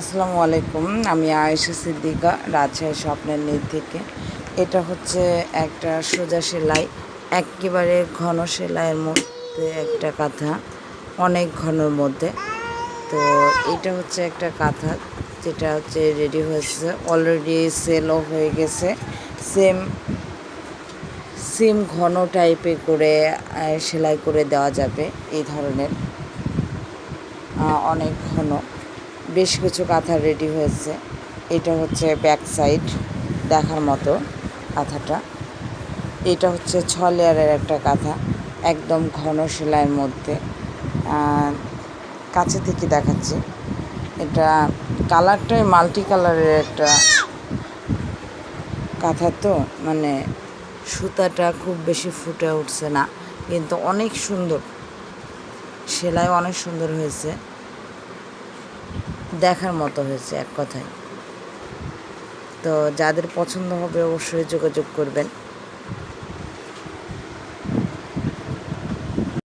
আসসালামু আলাইকুম, আমি আয়েশা সিদ্দিকা, রাজশাহী স্বপ্নের নীল থেকে। এটা হচ্ছে একটা সোজা সেলাই, একেবারে ঘন সেলাইয়ের মধ্যে একটা কাঁথা, অনেক ঘনর মধ্যে। তো এটা হচ্ছে একটা কাঁথা, যেটা হচ্ছে রেডি হয়েছে অলরেডি সেলও হয়ে গেছে। সেম সেম ঘন টাইপে করে সেলাই করে দেওয়া যাবে এই ধরনের। অনেক ঘন। বেশ কিছু কাঁথা রেডি হয়েছে। এটা হচ্ছে ব্যাক সাইড দেখার মতো কাঁথাটা। এটা হচ্ছে ছ লেয়ারের একটা কাঁথা, একদম ঘন সেলাইয়ের মধ্যে। কাছে থেকে দেখাচ্ছি, এটা কালারটাই মাল্টি কালারের একটা কাঁথা তো মানে সুতাটা খুব বেশি ফুটে উঠছে না, কিন্তু অনেক সুন্দর। সেলাই অনেক সুন্দর হয়েছে। দেখার মতো হয়েছে এক কথায়। তো যাদের পছন্দ হবে অবশ্যই যোগাযোগ করবেন।